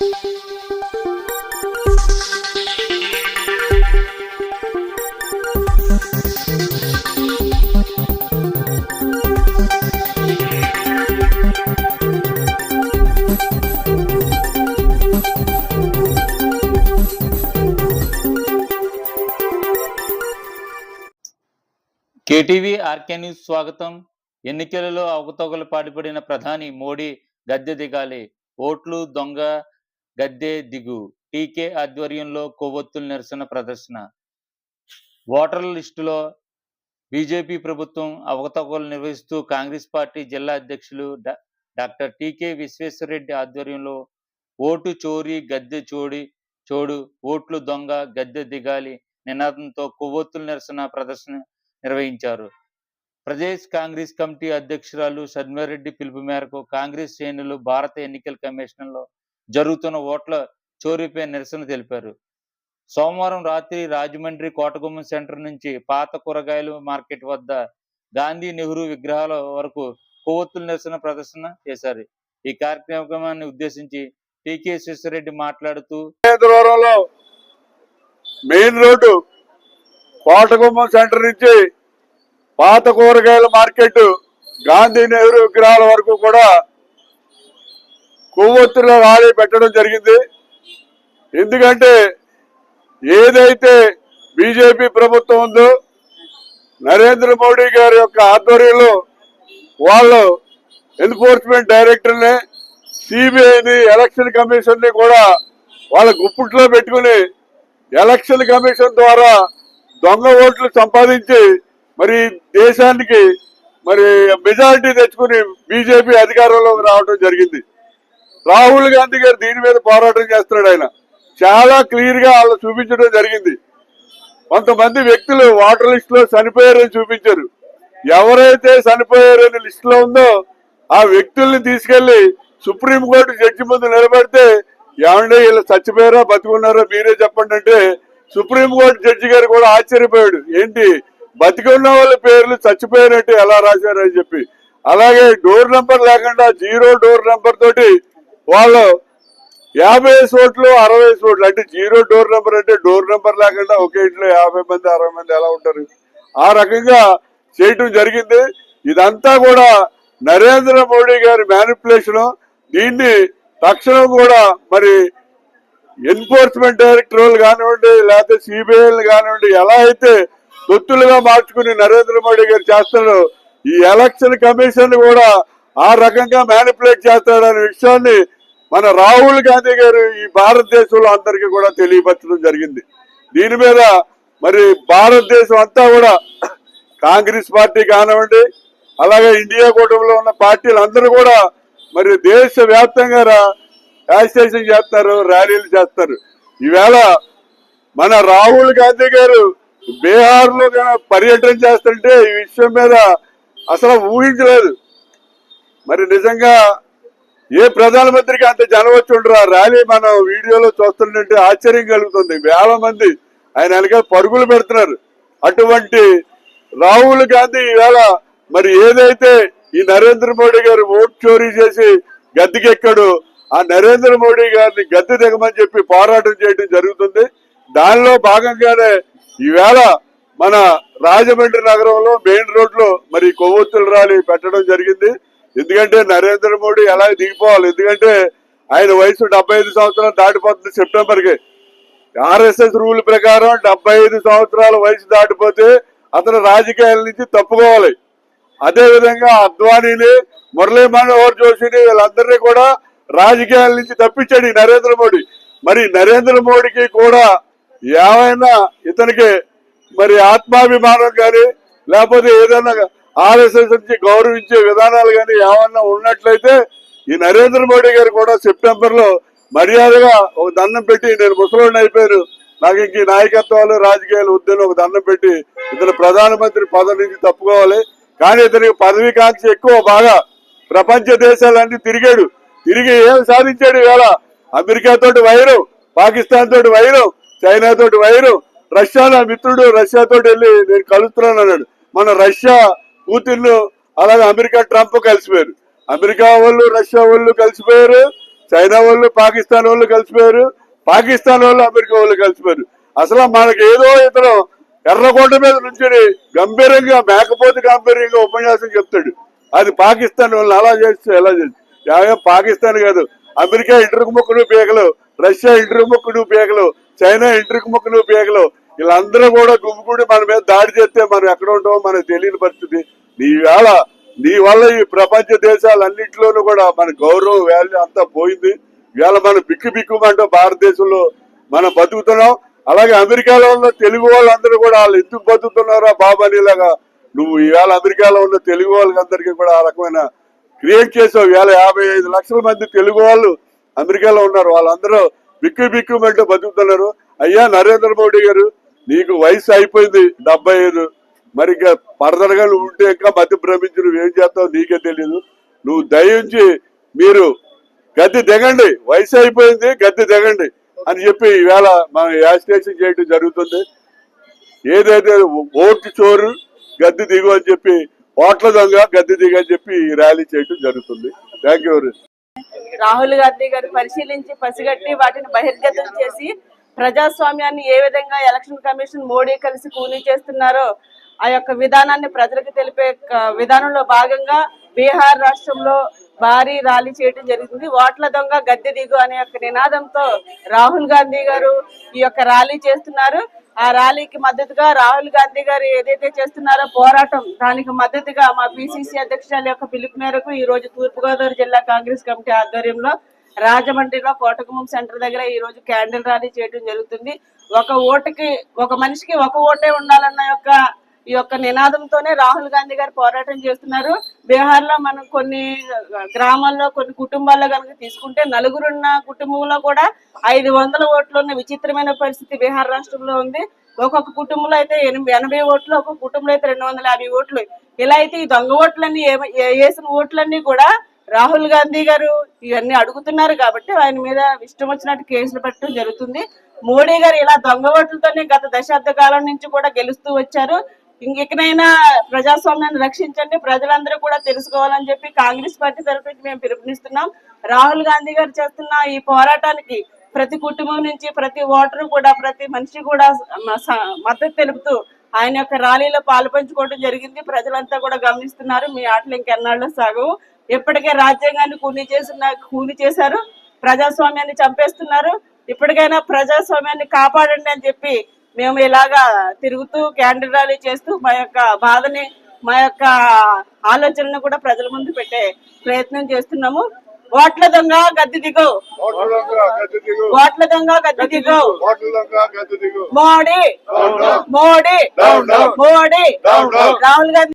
KTV RK news స్వాగతం. ఎన్నికలలో అవకతవకలు పాటుపడిన ప్రధాని మోడీ గద్దె దిగాలి. ఓట్లు దొంగ గద్దె దిగు. టీకే ఆధ్వర్యంలో కొవ్వొత్తుల నిరసన ప్రదర్శన. ఓటర్ల లిస్టులో బీజేపీ ప్రభుత్వం అవకతవకలు నిర్వహిస్తూ కాంగ్రెస్ పార్టీ జిల్లా అధ్యక్షులు డా- డాక్టర్ టీకే విశ్వేశ్వరరెడ్డి ఆధ్వర్యంలో ఓటు చోరీ గద్దె చోడి చోడు ఓట్లు దొంగ గద్దె దిగాలి నినాదంతో కొవ్వొత్తుల నిరసన ప్రదర్శన నిర్వహించారు. ప్రదేశ్ కాంగ్రెస్ కమిటీ అధ్యక్షురాలు షర్మిలారెడ్డి పిలుపు మేరకు కాంగ్రెస్ శ్రేణులు భారత ఎన్నికల కమిషన్లో జరుగుతున్న ఓట్ల చోరీపై నిరసన తెలిపారు. సోమవారం రాత్రి రాజమండ్రి కోటగుమ్మం సెంటర్ నుంచి పాత కూరగాయల మార్కెట్ వద్ద గాంధీ నెహ్రూ విగ్రహాల వరకు కొవ్వొత్తుల నిరసన ప్రదర్శన చేశారు. ఈ కార్యక్రమాన్ని ఉద్దేశించి టీకే శిశరెడ్డి మాట్లాడుతూ మెయిన్ రోడ్డు కోటగుమ్మం సెంటర్ నుంచి పాత కూరగాయల మార్కెట్ గాంధీ నెహ్రూ విగ్రహాల వరకు కూడా కొవ్వొత్తుల ర్యాలీ పెట్టడం జరిగింది. ఎందుకంటే ఏదైతే బీజేపీ ప్రభుత్వం ఉందో నరేంద్ర మోడీ గారి యొక్క ఆధ్వర్యంలో వాళ్ళు ఎన్ఫోర్స్మెంట్ డైరెక్టర్ని సిబిఐని ఎలక్షన్ కమిషన్ని కూడా వాళ్ళ గుప్పుట్లో పెట్టుకుని ఎలక్షన్ కమిషన్ ద్వారా దొంగ ఓట్లు సంపాదించి మరి దేశానికి మరి మెజారిటీ తెచ్చుకుని బీజేపీ అధికారంలోకి రావడం జరిగింది. రాహుల్ గాంధీ గారు దీని మీద పోరాటం చేస్తున్నాడు ఆయన. చాలా క్లియర్గా వాళ్ళు చూపించడం జరిగింది. కొంతమంది వ్యక్తులు వాటర్ లిస్ట్లో చనిపోయారని చూపించారు. ఎవరైతే చనిపోయారని లిస్ట్లో ఉందో ఆ వ్యక్తుల్ని తీసుకెళ్ళి సుప్రీంకోర్టు జడ్జి ముందు నిలబెడితే ఏమంటే వీళ్ళు చచ్చిపోయారా బతుకున్నారా మీరే చెప్పండి అంటే సుప్రీంకోర్టు జడ్జి గారు కూడా ఆశ్చర్యపోయాడు. ఏంటి? బతికున్న వాళ్ళ పేర్లు చచ్చిపోయారంటే ఎలా రాశారు అని చెప్పి. అలాగే డోర్ నంబర్ లేకుండా జీరో డోర్ నంబర్ తోటి వాళ్ళు యాభై ఓట్లు అరవై ఓట్లు అంటే జీరో డోర్ నెంబర్ అంటే డోర్ నెంబర్ లేకుండా ఒకే ఇంట్లో యాభై మంది అరవై మంది ఎలా ఉంటారు? ఆ రకంగా చేయటం జరిగింది. ఇదంతా కూడా నరేంద్ర మోడీ గారి మేనిపులేషన్ దీన్ని తక్షణం కూడా మరి ఎన్ఫోర్స్మెంట్ డైరెక్టర్ కానివ్వండి లేకపోతే సిబిఐలు కానివ్వండి ఎలా అయితే తొత్తులుగా మార్చుకుని నరేంద్ర మోడీ గారు చేస్తారు ఈ ఎలక్షన్ కమిషన్ కూడా ఆ రకంగా మ్యానిపులేట్ చేస్తాడనే విషయాన్ని మన రాహుల్ గాంధీ గారు ఈ భారతదేశంలో అందరికీ కూడా తెలియపరచడం జరిగింది. దీని మీద మరి భారతదేశం అంతా కూడా కాంగ్రెస్ పార్టీ కానివ్వండి అలాగే ఇండియా కూటమిలో ఉన్న పార్టీలు అందరూ కూడా మరి దేశ వ్యాప్తంగా యాజిటేషన్ చేస్తారు ర్యాలీలు చేస్తారు. ఈవేళ మన రాహుల్ గాంధీ గారు బీహార్లో పర్యటన చేస్తుంటే ఈ విషయం మీద అసలు ఊహించలేదు. మరి నిజంగా ఏ ప్రధానమంత్రికి అంత జనం వచ్చి ఉండరు. ఆ ర్యాలీ మనం వీడియోలో చూస్తుంటే ఆశ్చర్యం కలుగుతుంది. వేల మంది ఆయన వెనక పరుగులు పెడుతున్నారు. అటువంటి రాహుల్ గాంధీ ఈవేళ మరి ఏదైతే ఈ నరేంద్ర మోడీ గారు ఓట్ చోరీ చేసి గద్దెకెక్కాడు ఆ నరేంద్ర మోడీ గారిని గద్దె దిగమని చెప్పి పోరాటం చేయడం జరుగుతుంది. దానిలో భాగంగానే ఈవేళ మన రాజమండ్రి నగరంలో మెయిన్ రోడ్లో మరి కొవ్వొత్తుల ర్యాలీ పెట్టడం జరిగింది. ఎందుకంటే నరేంద్ర మోడీ ఎలా దిగిపోవాలి? ఎందుకంటే ఆయన వయసు డెబ్బై ఐదు సంవత్సరాలు దాటిపోతుంది సెప్టెంబర్కి ఆర్ఎస్ఎస్ రూల్ ప్రకారం డెబ్బై ఐదు సంవత్సరాల వయసు దాటిపోతే అతను రాజకీయాల నుంచి తప్పుకోవాలి. అదే విధంగా అద్వానీని మురళీ మనోహర్ జోషిని వీళ్ళందరినీ కూడా రాజకీయాల నుంచి తప్పించాడు నరేంద్ర మోడీ. మరి నరేంద్ర మోడీకి కూడా ఏమైనా ఇతనికి మరి ఆత్మాభిమానం కానీ లేకపోతే ఏదైనా ఆర్ఎస్ఎస్ నుంచి గౌరవించే విధానాలు కానీ ఏమన్నా ఉన్నట్లయితే ఈ నరేంద్ర మోడీ గారు కూడా సెప్టెంబర్లో మర్యాదగా ఒక దండం పెట్టి నేను ముసలోడిని అయిపోయాను నాకు ఇంక ఈ నాయకత్వాలు రాజకీయాలు వద్దని ఒక దండం పెట్టి ఇతను ప్రధానమంత్రి పదవి నుంచి తప్పుకోవాలి. కానీ ఇతనికి పదవి కాంక్ష ఎక్కువ బాగా. ప్రపంచ దేశాలన్నీ తిరిగాడు. తిరిగి ఏం సాధించాడు ఇవాళ? అమెరికా తోటి వైరం పాకిస్తాన్ తోటి వైరం చైనా తోటి వైరం రష్యా నా మిత్రుడు రష్యా తోటి వెళ్ళి నేను కలుస్తున్నాను అన్నాడు. మన రష్యా పుతిన్ అలాగే అమెరికా ట్రంప్ కలిసిపోయారు. అమెరికా వాళ్ళు రష్యా వాళ్ళు కలిసిపోయారు. చైనా వాళ్ళు పాకిస్తాన్ వాళ్ళు కలిసిపోయారు. పాకిస్తాన్ వాళ్ళు అమెరికా వాళ్ళు కలిసిపోయారు. అసలు మనకి ఏదో ఇతను ఎర్రకోట మీద నుంచుని గంభీరంగా మేకపోతే గంభీరంగా ఉపన్యాసం చెప్తాడు. అది పాకిస్తాన్ వాళ్ళు అలా చేస్తే ఎలా చేస్తే పాకిస్తాన్ కాదు. అమెరికా ఇంటర్కు ముక్కును పీకలు రష్యా ఇంటర్కు ముక్కును పీకలు చైనా ఇంటర్కు ముక్కును పీకలు. వీళ్ళందరూ కూడా గుమ్మిగూడి మన మీద దాడి చేస్తే మనం ఎక్కడ ఉంటామో మనకు తెలియని పరిస్థితి. నీ వేళ నీ వల్ల ఈ ప్రపంచ దేశాలన్నింటిలోనూ కూడా మన గౌరవ వాల్యూ అంతా పోయింది. ఇవాళ మనం బిక్కు బిక్కుమంటూ భారతదేశంలో మనం బతుకుతున్నాం. అలాగే అమెరికాలో ఉన్న తెలుగు వాళ్ళందరూ కూడా వాళ్ళు ఎందుకు బతుకుతున్నారా బాబు అనేలాగా నువ్వు ఈవేళ అమెరికాలో ఉన్న తెలుగు వాళ్ళందరికీ కూడా ఆ రకమైన క్రియేట్ చేసావు. వేల యాభై ఐదు లక్షల మంది తెలుగు వాళ్ళు అమెరికాలో ఉన్నారు. వాళ్ళందరూ బిక్కు బిక్కుమంటూ బతుకుతున్నారు. అయ్యా నరేంద్ర మోడీ గారు నీకు వయసు అయిపోయింది డెబ్బై ఐదు. మరి ఇంకా పరదరగా నువ్వు ఉంటే ఇంకా మధ్య భ్రమించి నువ్వు ఏం చేస్తావు నీకే తెలియదు నువ్వు దయించి మీరు గద్దె దిగండి వయసు అయిపోయింది గద్దె దిగండి అని చెప్పి ఈవేళ మనం యాజిటేషన్ చేయడం జరుగుతుంది. ఏదైతే ఓటు చోరు గద్దె దిగు అని చెప్పి ఓట్ల దొంగ గద్దె దిగు అని చెప్పి ఈ ర్యాలీ చేయడం జరుగుతుంది. థ్యాంక్ యూ రాహుల్ గాంధీ గారు పరిశీలించి పసిగట్టి వాటిని బహిర్గతం చేసి ప్రజాస్వామ్యాన్ని ఏ విధంగా ఎలక్షన్ కమిషన్ మోడీ కలిసి కూలీ చేస్తున్నారో ఆ యొక్క విధానాన్ని ప్రజలకు తెలిపే విధానంలో భాగంగా బీహార్ రాష్ట్రంలో భారీ ర్యాలీ చేయడం జరిగింది. ఓట్ల దొంగ గద్దె దిగు అనే యొక్క నినాదంతో రాహుల్ గాంధీ గారు ఈ యొక్క ర్యాలీ చేస్తున్నారు. ఆ ర్యాలీకి మద్దతుగా రాహుల్ గాంధీ గారు ఏదైతే చేస్తున్నారో పోరాటం దానికి మద్దతుగా మా పిసిసి అధ్యక్షురాల యొక్క పిలుపు మేరకు ఈ రోజు తూర్పుగోదావరి జిల్లా కాంగ్రెస్ కమిటీ ఆధ్వర్యంలో రాజమండ్రిలో కోటకుమం సెంటర్ దగ్గర ఈ రోజు క్యాండిల్ ర్యాలీ చేయడం జరుగుతుంది. ఒక ఓటుకి ఒక మనిషికి ఒక ఓటే ఉండాలన్న యొక్క ఈ యొక్క నినాదంతోనే రాహుల్ గాంధీ గారు పోరాటం చేస్తున్నారు. బీహార్లో మనం కొన్ని గ్రామాల్లో కొన్ని కుటుంబాల్లో కనుక తీసుకుంటే నలుగురున్న కుటుంబంలో కూడా ఐదు వందల ఓట్లు ఉన్న విచిత్రమైన పరిస్థితి బీహార్ రాష్ట్రంలో ఉంది. ఒక్కొక్క కుటుంబంలో అయితే ఎనభై ఎనభై ఓట్లు ఒక్కొక్క కుటుంబంలో అయితే రెండు వందల యాభై ఓట్లు. ఇలా అయితే ఈ దొంగ ఓట్లన్నీ వేసిన ఓట్లన్నీ కూడా రాహుల్ గాంధీ గారు ఇవన్నీ అడుగుతున్నారు కాబట్టి ఆయన మీద ఇష్టం వచ్చినట్టు కేసులు పెట్టడం జరుగుతుంది. మోడీ గారు ఇలా దొంగ ఓట్లతోనే గత దశాబ్ద కాలం నుంచి కూడా గెలుస్తూ వచ్చారు. ఇంకెక్కడైనా ప్రజాస్వామ్యాన్ని రక్షించండి ప్రజలందరూ కూడా తెలుసుకోవాలని చెప్పి కాంగ్రెస్ పార్టీ తరఫు నుంచి మేము పిలుపునిస్తున్నాం. రాహుల్ గాంధీ గారు చేస్తున్న ఈ పోరాటానికి ప్రతి కుటుంబం నుంచి ప్రతి ఓటరు కూడా ప్రతి మనిషి కూడా మద్దతు తెలుపుతూ ఆయన యొక్క ర్యాలీలో పాల్పంచుకోవడం జరిగింది. ప్రజలంతా కూడా గమనిస్తున్నారు. మీ ఆటలు ఇంకెన్నాళ్ళు సాగవు ఇప్పటికే రాజ్యాంగాన్ని కూలీ చేసిన కూలీ చేశారు. ప్రజాస్వామ్యాన్ని చంపేస్తున్నారు. ఇప్పటికైనా ప్రజాస్వామ్యాన్ని కాపాడండి అని చెప్పి మేము ఇలాగా తిరుగుతూ క్యాండిల్ ర్యాలీ చేస్తూ మా యొక్క బాధని మా యొక్క ఆలోచనను కూడా ప్రజల ముందు పెట్టే ప్రయత్నం చేస్తున్నాము. ఓట్ల దొంగ గద్దె దిగు. ఓట్ల దొంగ గద్దె దిగు. మోడీ. మోడీ. మోడీ. రాహుల్ గాంధీ